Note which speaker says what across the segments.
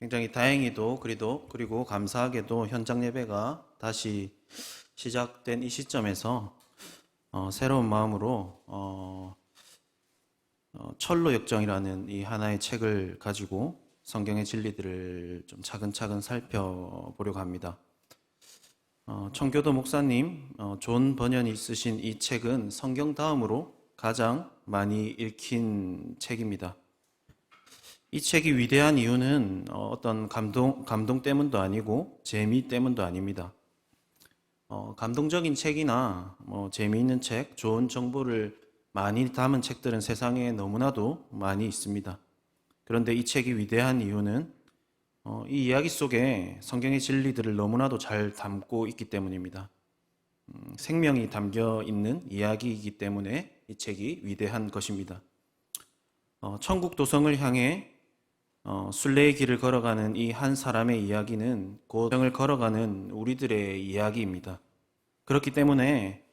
Speaker 1: 굉장히 다행히도 그리도 그리고 감사하게도 현장 예배가 다시 시작된 이 시점에서 어, 새로운 마음으로 어, 어, 철로 역정이라는 이 하나의 책을 가지고 성경의 진리들을 좀 차근차근 살펴보려고 합니다. 어, 청교도 목사님 어, 존 번연이 쓰신 이 책은 성경 다음으로 가장 많이 읽힌 책입니다. 이 책이 위대한 이유는 어, 어떤 감동, 감동 때문도 아니고 재미 때문도 아닙니다. 어, 감동적인 책이나 뭐 재미있는 책, 좋은 정보를 많이 담은 책들은 세상에 너무나도 많이 있습니다. 그런데 이 책이 위대한 이유는 어, 이 이야기 속에 성경의 진리들을 너무나도 잘 담고 있기 때문입니다. 음, 생명이 담겨 있는 이야기이기 때문에 이 책이 위대한 것입니다. 어, 천국 도성을 향해 어, 순례의 길을 걸어가는 이 한 사람의 이야기는 곧 생을 걸어가는 우리들의 이야기입니다. 그렇기 때문에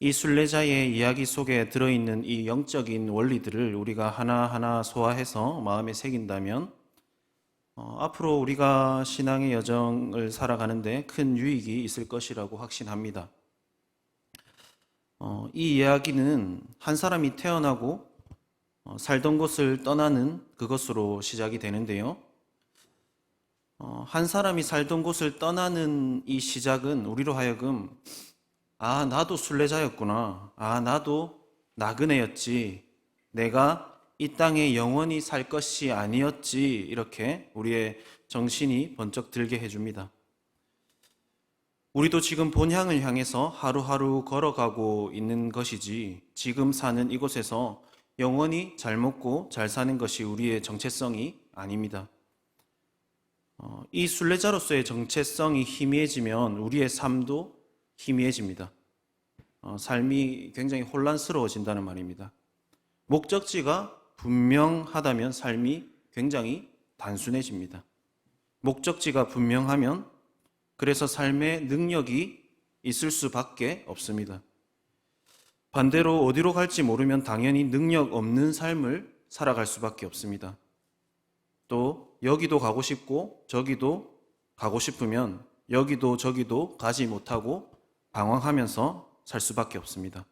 Speaker 1: 이 순례자의 이야기 속에 들어있는 이 영적인 원리들을 우리가 하나하나 소화해서 마음에 새긴다면 어, 앞으로 우리가 신앙의 여정을 살아가는데 큰 유익이 있을 것이라고 확신합니다. 어, 이 이야기는 한 사람이 태어나고 어, 살던 곳을 떠나는 그것으로 시작이 되는데요. 어, 한 사람이 살던 곳을 떠나는 이 시작은 우리로 하여금 아, 나도 순례자였구나. 아, 나도 나그네였지. 내가 이 땅에 영원히 살 것이 아니었지. 이렇게 우리의 정신이 번쩍 들게 해줍니다. 우리도 지금 본향을 향해서 하루하루 걸어가고 있는 것이지, 지금 사는 이곳에서 영원히 잘 먹고 잘 사는 것이 우리의 정체성이 아닙니다. 어, 이 순례자로서의 정체성이 희미해지면 우리의 삶도 희미해집니다. 어, 삶이 굉장히 혼란스러워진다는 말입니다. 목적지가 분명하다면 삶이 굉장히 단순해집니다. 목적지가 분명하면 그래서 삶의 능력이 있을 수밖에 없습니다. 반대로 어디로 갈지 모르면 당연히 능력 없는 삶을 살아갈 수밖에 없습니다. 또 여기도 가고 싶고 저기도 가고 싶으면 여기도 저기도 가지 못하고 방황하면서 살 수밖에 없습니다.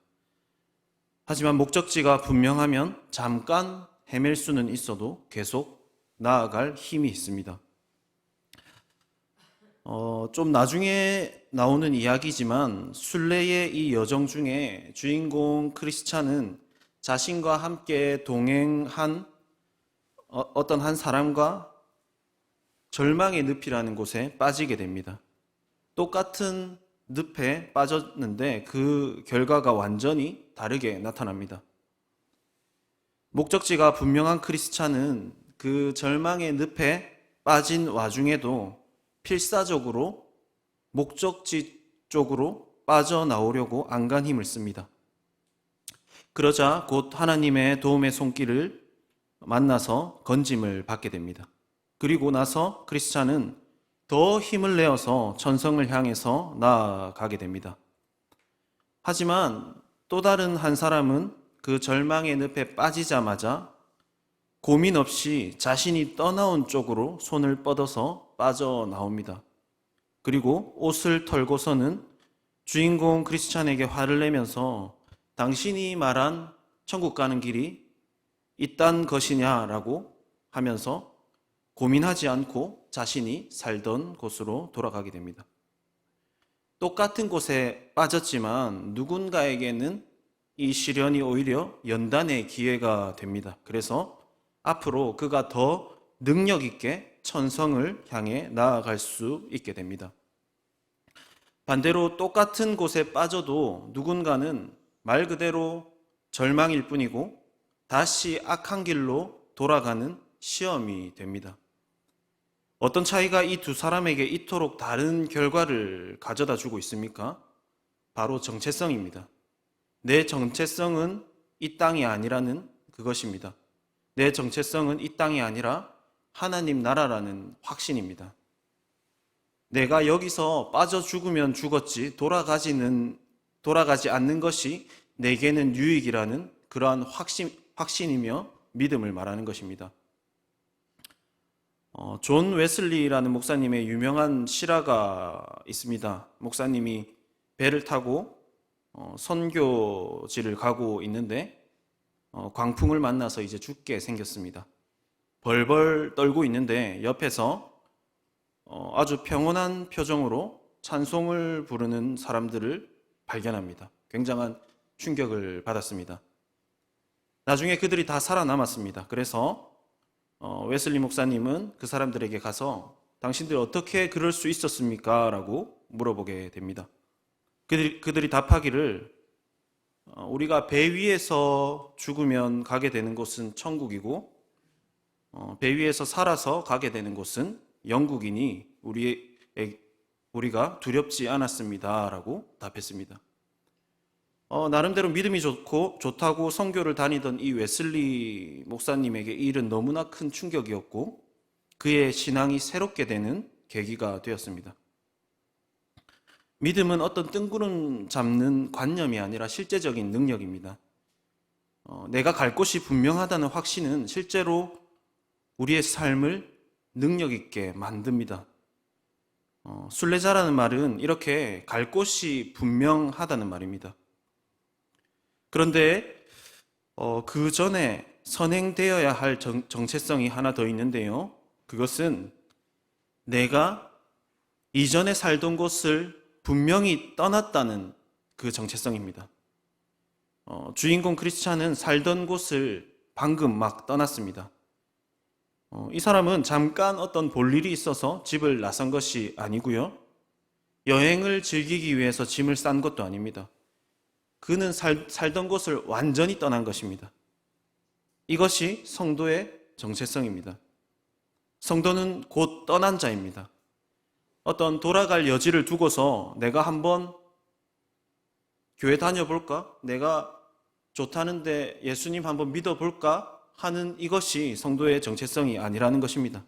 Speaker 1: 하지만 목적지가 분명하면 잠깐 헤맬 수는 있어도 계속 나아갈 힘이 있습니다. 어, 좀 나중에 나오는 이야기지만 순례의 이 여정 중에 주인공 크리스찬은 자신과 함께 동행한 어, 어떤 한 사람과 절망의 늪이라는 곳에 빠지게 됩니다. 똑같은 늪에 빠졌는데 그 결과가 완전히 다르게 나타납니다. 목적지가 분명한 크리스찬은 그 절망의 늪에 빠진 와중에도 필사적으로 목적지 쪽으로 빠져나오려고 안간 힘을 씁니다. 그러자 곧 하나님의 도움의 손길을 만나서 건짐을 받게 됩니다. 그리고 나서 크리스찬은 더 힘을 내어서 천성을 향해서 나아가게 됩니다. 하지만 또 다른 한 사람은 그 절망의 늪에 빠지자마자 고민 없이 자신이 떠나온 쪽으로 손을 뻗어서 빠져나옵니다. 그리고 옷을 털고서는 주인공 크리스찬에게 화를 내면서 당신이 말한 천국 가는 길이 이딴 것이냐라고 하면서 고민하지 않고 자신이 살던 곳으로 돌아가게 됩니다. 똑같은 곳에 빠졌지만 누군가에게는 이 시련이 오히려 연단의 기회가 됩니다. 그래서 앞으로 그가 더 능력 있게 천성을 향해 나아갈 수 있게 됩니다. 반대로 똑같은 곳에 빠져도 누군가는 말 그대로 절망일 뿐이고 다시 악한 길로 돌아가는 시험이 됩니다. 어떤 차이가 이 두 사람에게 이토록 다른 결과를 가져다 주고 있습니까? 바로 정체성입니다. 내 정체성은 이 땅이 아니라는 그것입니다. 내 정체성은 이 땅이 아니라 하나님 나라라는 확신입니다. 내가 여기서 빠져 죽으면 죽었지 돌아가지는 돌아가지 않는 것이 내게는 유익이라는 그러한 확신 확신이며 믿음을 말하는 것입니다. 어, 존 웨슬리라는 목사님의 유명한 실화가 있습니다. 목사님이 배를 타고 어, 선교지를 가고 있는데 어, 광풍을 만나서 이제 죽게 생겼습니다. 벌벌 떨고 있는데 옆에서 어, 아주 평온한 표정으로 찬송을 부르는 사람들을 발견합니다. 굉장한 충격을 받았습니다. 나중에 그들이 다 살아남았습니다. 그래서 어, 웨슬리 목사님은 그 사람들에게 가서 당신들 어떻게 그럴 수 있었습니까? 라고 물어보게 됩니다. 그들이, 그들이 답하기를 어, 우리가 배 위에서 죽으면 가게 되는 곳은 천국이고 어, 배 위에서 살아서 가게 되는 곳은 영국이니 우리 우리가 두렵지 않았습니다라고 답했습니다. 어, 나름대로 믿음이 좋고 좋다고 선교를 다니던 이 웨슬리 목사님에게 이 일은 너무나 큰 충격이었고 그의 신앙이 새롭게 되는 계기가 되었습니다. 믿음은 어떤 뜬구름 잡는 관념이 아니라 실제적인 능력입니다. 어, 내가 갈 곳이 분명하다는 확신은 실제로 우리의 삶을 능력 있게 만듭니다. 어, 순례자라는 말은 이렇게 갈 곳이 분명하다는 말입니다. 그런데 어, 그 전에 선행되어야 할 정, 정체성이 하나 더 있는데요. 그것은 내가 이전에 살던 곳을 분명히 떠났다는 그 정체성입니다. 어, 주인공 크리스찬은 살던 곳을 방금 막 떠났습니다. 어, 이 사람은 잠깐 어떤 볼 일이 있어서 집을 나선 것이 아니고요. 여행을 즐기기 위해서 짐을 싼 것도 아닙니다. 그는 살, 살던 곳을 완전히 떠난 것입니다. 이것이 성도의 정체성입니다. 성도는 곧 떠난 자입니다. 어떤 돌아갈 여지를 두고서 내가 한번 교회 다녀볼까? 내가 좋다는데 예수님 한번 믿어볼까? 하는 이것이 성도의 정체성이 아니라는 것입니다.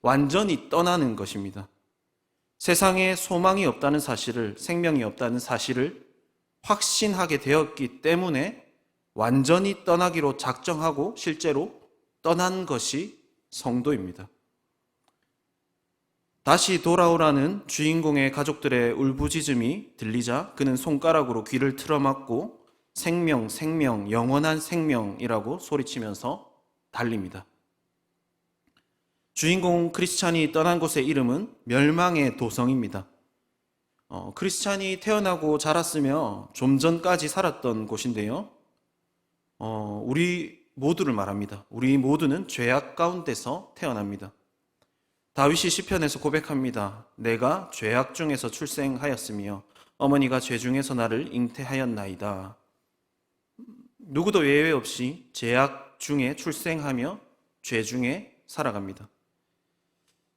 Speaker 1: 완전히 떠나는 것입니다. 세상에 소망이 없다는 사실을, 생명이 없다는 사실을 확신하게 되었기 때문에 완전히 떠나기로 작정하고 실제로 떠난 것이 성도입니다. 다시 돌아오라는 주인공의 가족들의 울부짖음이 들리자 그는 손가락으로 귀를 틀어막고 생명, 생명, 영원한 생명이라고 소리치면서 달립니다. 주인공 크리스찬이 떠난 곳의 이름은 멸망의 도성입니다. 어, 크리스찬이 태어나고 자랐으며 좀 전까지 살았던 곳인데요. 어, 우리 모두를 말합니다. 우리 모두는 죄악 가운데서 태어납니다. 다윗이 시편에서 고백합니다. 내가 죄악 중에서 출생하였으며 어머니가 죄 중에서 나를 잉태하였나이다. 누구도 예외 없이 죄악 중에 출생하며 죄 중에 살아갑니다.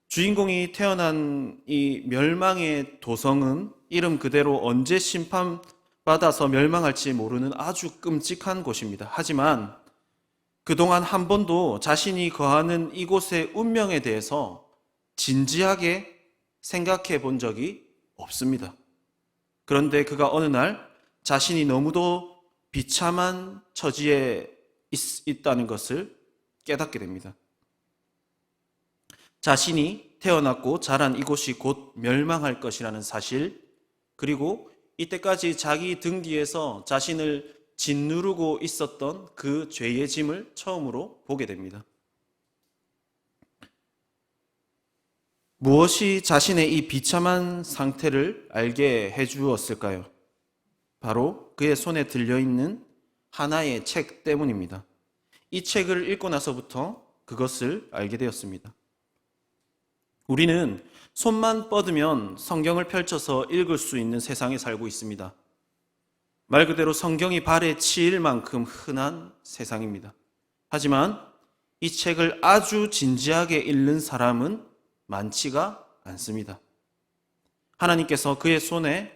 Speaker 1: 주인공이 태어난 이 멸망의 도성은 이름 그대로 언제 심판받아서 멸망할지 모르는 아주 끔찍한 곳입니다. 하지만 그동안 한 번도 자신이 거하는 이곳의 운명에 대해서 진지하게 생각해 본 적이 없습니다. 그런데 그가 어느 날 자신이 너무도 비참한 처지에 있, 다는 것을 깨닫게 됩니다. 자신이 태어났고 자란 이곳이 곧 멸망할 것이라는 사실, 그리고 이때까지 자기 등 뒤에서 자신을 짓누르고 있었던 그 죄의 짐을 처음으로 보게 됩니다. 무엇이 자신의 이 비참한 상태를 알게 해 주었을까요? 바로 그의 손에 들려있는 하나의 책 때문입니다. 이 책을 읽고 나서부터 그것을 알게 되었습니다. 우리는 손만 뻗으면 성경을 펼쳐서 읽을 수 있는 세상에 살고 있습니다. 말 그대로 성경이 발에 치일 만큼 흔한 세상입니다. 하지만 이 책을 아주 진지하게 읽는 사람은 많지가 않습니다. 하나님께서 그의 손에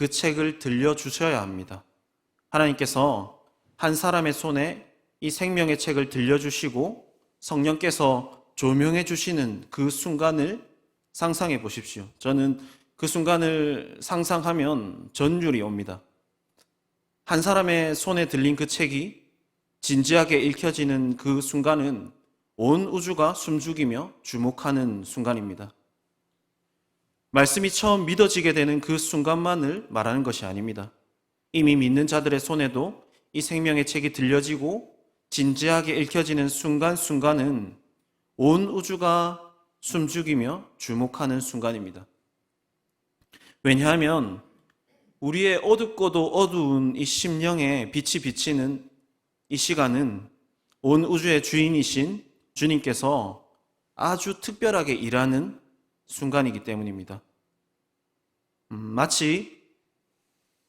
Speaker 1: 그 책을 들려주셔야 합니다. 하나님께서 한 사람의 손에 이 생명의 책을 들려주시고 성령께서 조명해 주시는 그 순간을 상상해 보십시오. 저는 그 순간을 상상하면 전율이 옵니다. 한 사람의 손에 들린 그 책이 진지하게 읽혀지는 그 순간은 온 우주가 숨죽이며 주목하는 순간입니다. 말씀이 처음 믿어지게 되는 그 순간만을 말하는 것이 아닙니다. 이미 믿는 자들의 손에도 이 생명의 책이 들려지고 진지하게 읽혀지는 순간순간은 온 우주가 숨죽이며 주목하는 순간입니다. 왜냐하면 우리의 어둡고도 어두운 이 심령에 빛이 비치는 이 시간은 온 우주의 주인이신 주님께서 아주 특별하게 일하는 순간이기 때문입니다. 음, 마치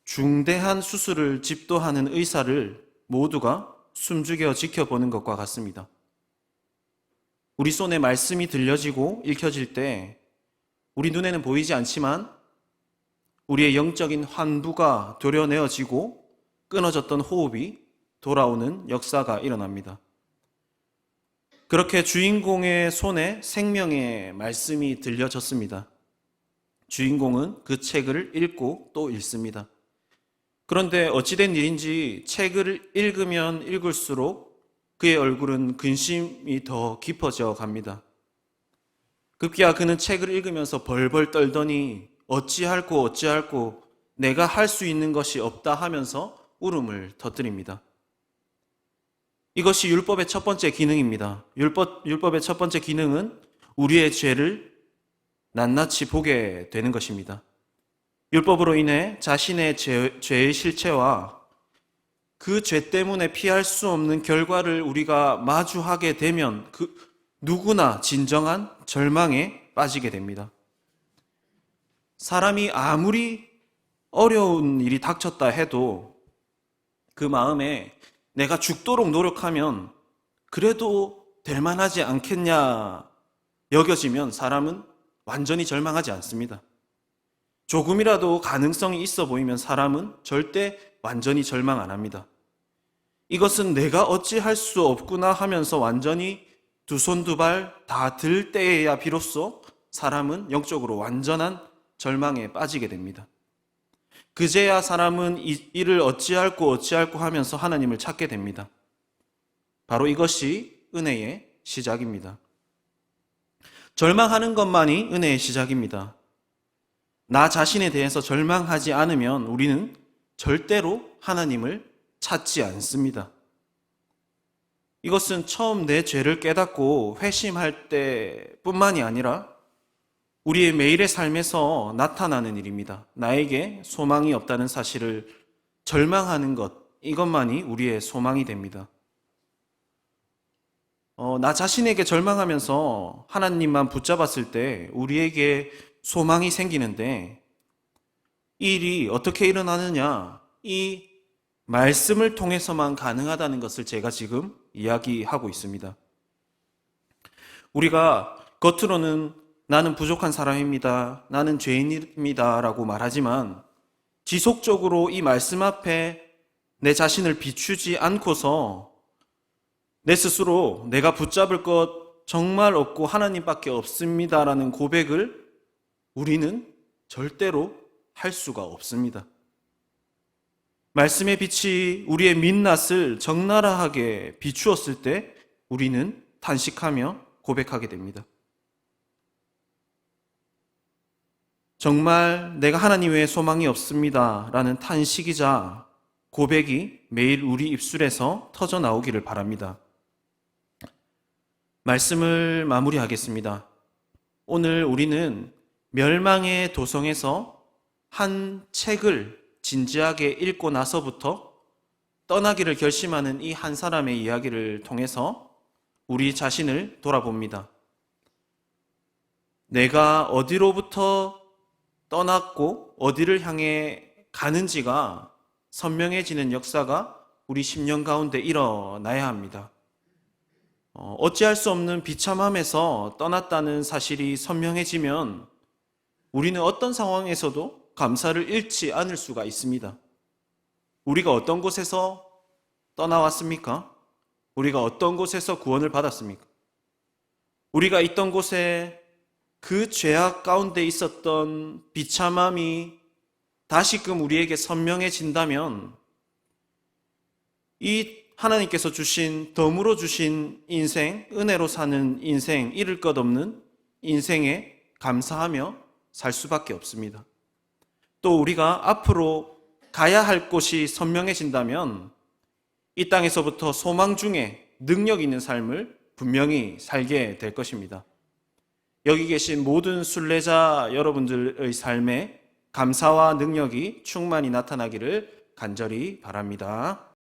Speaker 1: 중대한 수술을 집도하는 의사를 모두가 숨죽여 지켜보는 것과 같습니다. 우리 손에 말씀이 들려지고 읽혀질 때 우리 눈에는 보이지 않지만 우리의 영적인 환부가 도려내어지고 끊어졌던 호흡이 돌아오는 역사가 일어납니다. 그렇게 주인공의 손에 생명의 말씀이 들려졌습니다. 주인공은 그 책을 읽고 또 읽습니다. 그런데 어찌된 일인지 책을 읽으면 읽을수록 그의 얼굴은 근심이 더 깊어져 갑니다. 급기야 그는 책을 읽으면서 벌벌 떨더니 어찌할꼬 어찌할꼬 내가 할 수 있는 것이 없다 하면서 울음을 터뜨립니다. 이것이 율법의 첫 번째 기능입니다. 율법, 율법의 첫 번째 기능은 우리의 죄를 낱낱이 보게 되는 것입니다. 율법으로 인해 자신의 죄, 죄의 실체와 그 죄 때문에 피할 수 없는 결과를 우리가 마주하게 되면 그 누구나 진정한 절망에 빠지게 됩니다. 사람이 아무리 어려운 일이 닥쳤다 해도 그 마음에 내가 죽도록 노력하면 그래도 될 만하지 않겠냐 여겨지면 사람은 완전히 절망하지 않습니다. 조금이라도 가능성이 있어 보이면 사람은 절대 완전히 절망 안 합니다. 이것은 내가 어찌 할 수 없구나 하면서 완전히 두 손 두 발 다 들 때에야 비로소 사람은 영적으로 완전한 절망에 빠지게 됩니다. 그제야 사람은 이 일을 어찌할꼬 어찌할꼬 하면서 하나님을 찾게 됩니다. 바로 이것이 은혜의 시작입니다. 절망하는 것만이 은혜의 시작입니다. 나 자신에 대해서 절망하지 않으면 우리는 절대로 하나님을 찾지 않습니다. 이것은 처음 내 죄를 깨닫고 회심할 때뿐만이 아니라 우리의 매일의 삶에서 나타나는 일입니다. 나에게 소망이 없다는 사실을 절망하는 것, 이것만이 우리의 소망이 됩니다. 어, 나 자신에게 절망하면서 하나님만 붙잡았을 때 우리에게 소망이 생기는데 이 일이 어떻게 일어나느냐? 이 말씀을 통해서만 가능하다는 것을 제가 지금 이야기하고 있습니다. 우리가 겉으로는 나는 부족한 사람입니다. 나는 죄인입니다. 라고 말하지만 지속적으로 이 말씀 앞에 내 자신을 비추지 않고서 내 스스로 내가 붙잡을 것 정말 없고 하나님밖에 없습니다라는 고백을 우리는 절대로 할 수가 없습니다. 말씀의 빛이 우리의 민낯을 적나라하게 비추었을 때 우리는 탄식하며 고백하게 됩니다. 정말 내가 하나님 외에 소망이 없습니다. 라는 탄식이자 고백이 매일 우리 입술에서 터져 나오기를 바랍니다. 말씀을 마무리하겠습니다. 오늘 우리는 멸망의 도성에서 한 책을 진지하게 읽고 나서부터 떠나기를 결심하는 이 한 사람의 이야기를 통해서 우리 자신을 돌아봅니다. 내가 어디로부터 떠났고 어디를 향해 가는지가 선명해지는 역사가 우리 10년 가운데 일어나야 합니다. 어, 어찌할 수 없는 비참함에서 떠났다는 사실이 선명해지면 우리는 어떤 상황에서도 감사를 잃지 않을 수가 있습니다. 우리가 어떤 곳에서 떠나왔습니까? 우리가 어떤 곳에서 구원을 받았습니까? 우리가 있던 곳에 그 죄악 가운데 있었던 비참함이 다시금 우리에게 선명해진다면 이 하나님께서 주신 덤으로 주신 인생, 은혜로 사는 인생, 잃을 것 없는 인생에 감사하며 살 수밖에 없습니다. 또 우리가 앞으로 가야 할 곳이 선명해진다면 이 땅에서부터 소망 중에 능력 있는 삶을 분명히 살게 될 것입니다. 여기 계신 모든 순례자 여러분들의 삶에 감사와 능력이 충만히 나타나기를 간절히 바랍니다.